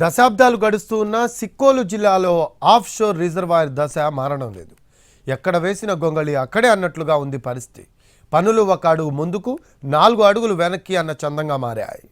దశాబ్దాలు గడుస్తూ ఉన్న సిక్కోలు జిల్లాలో ఆఫ్ షోర్ రిజర్వాయర్ దశ మారడం లేదు. ఎక్కడ వేసిన గొంగళి అక్కడే అన్నట్లుగా ఉంది పరిస్థితి. పనులు ఒక అడుగు ముందుకు నాలుగు అడుగులు వెనక్కి అన్న చందంగా మారాయి.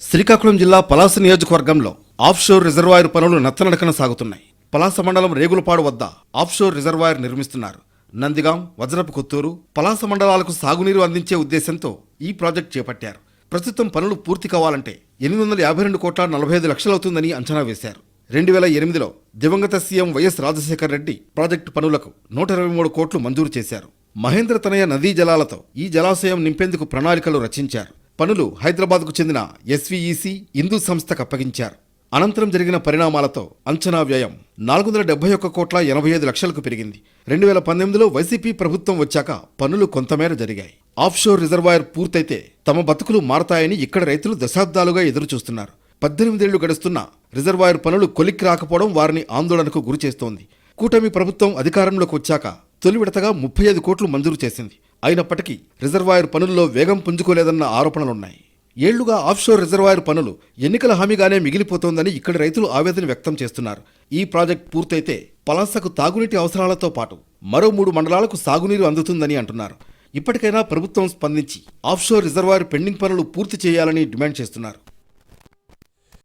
శ్రీకాకుళం జిల్లా పలాస నియోజకవర్గంలో ఆఫ్షోర్ రిజర్వాయర్ పనులు నత్తనడకన సాగుతున్నాయి. పలాస మండలం రేగులపాడు వద్ద ఆఫ్షోర్ రిజర్వాయర్ నిర్మిస్తున్నారు. నందిగాం వజ్రపు కొత్తూరు పలాస మండలాలకు సాగునీరు అందించే ఉద్దేశంతో ఈ ప్రాజెక్ట్ చేపట్టారు. ప్రస్తుతం పనులు పూర్తి కావాలంటే ఎనిమిది వందల యాభై రెండు కోట్ల నలభై ఐదు లక్షలు అవుతుందని అంచనా వేశారు. రెండు వేల ఎనిమిదిలో దివంగత CM YS Rajasekhara Reddy project పనులకు నూట ఇరవై మూడు కోట్లు మంజూరు చేశారు. మహేంద్ర తనయ నదీ జలాలతో ఈ జలాశయం నింపేందుకు ప్రణాళికలు రచించారు. పనులు హైదరాబాద్కు చెందిన ఎస్వీఈసీ హిందూ సంస్థకు అప్పగించారు. అనంతరం జరిగిన పరిణామాలతో అంచనా వ్యయం నాలుగు వందల డెబ్బై ఒక్క కోట్ల ఎనభై ఐదు లక్షలకు పెరిగింది. రెండు వేల పంతొమ్మిదిలో వైసీపీ ప్రభుత్వం వచ్చాక పనులు కొంతమేర జరిగాయి. ఆఫ్షోర్ రిజర్వాయర్ పూర్తయితే తమ బతుకులు మారతాయని ఇక్కడ రైతులు దశాబ్దాలుగా ఎదురుచూస్తున్నారు. పద్దెనిమిదేళ్ళు గడుస్తున్న రిజర్వాయర్ పనులు కొలిక్కి రాకపోవడం వారిని ఆందోళనకు గురిచేస్తోంది కూటమి ప్రభుత్వం అధికారంలోకి వచ్చాక తొలి విడతగా ముప్పై ఐదు కోట్లు మంజూరు చేసింది. అయినప్పటికీ రిజర్వాయర్ పనుల్లో వేగం పుంజుకోలేదన్న ఆరోపణలున్నాయి. ఏళ్ళుగా ఆఫ్షోర్ రిజర్వాయర్ పనులు ఎన్నికల హామీగానే మిగిలిపోతోందని ఇక్కడి రైతులు ఆవేదన వ్యక్తం చేస్తున్నారు. ఈ ప్రాజెక్ట్ పూర్తయితే పలాసకు తాగునీటి అవసరాలతో పాటు మరో మూడు మండలాలకు సాగునీరు అందుతుందని అంటున్నారు. ఇప్పటికైనా ప్రభుత్వం స్పందించి ఆఫ్షోర్ రిజర్వాయర్ పెండింగ్ పనులు పూర్తి చేయాలని డిమాండ్ చేస్తున్నారు.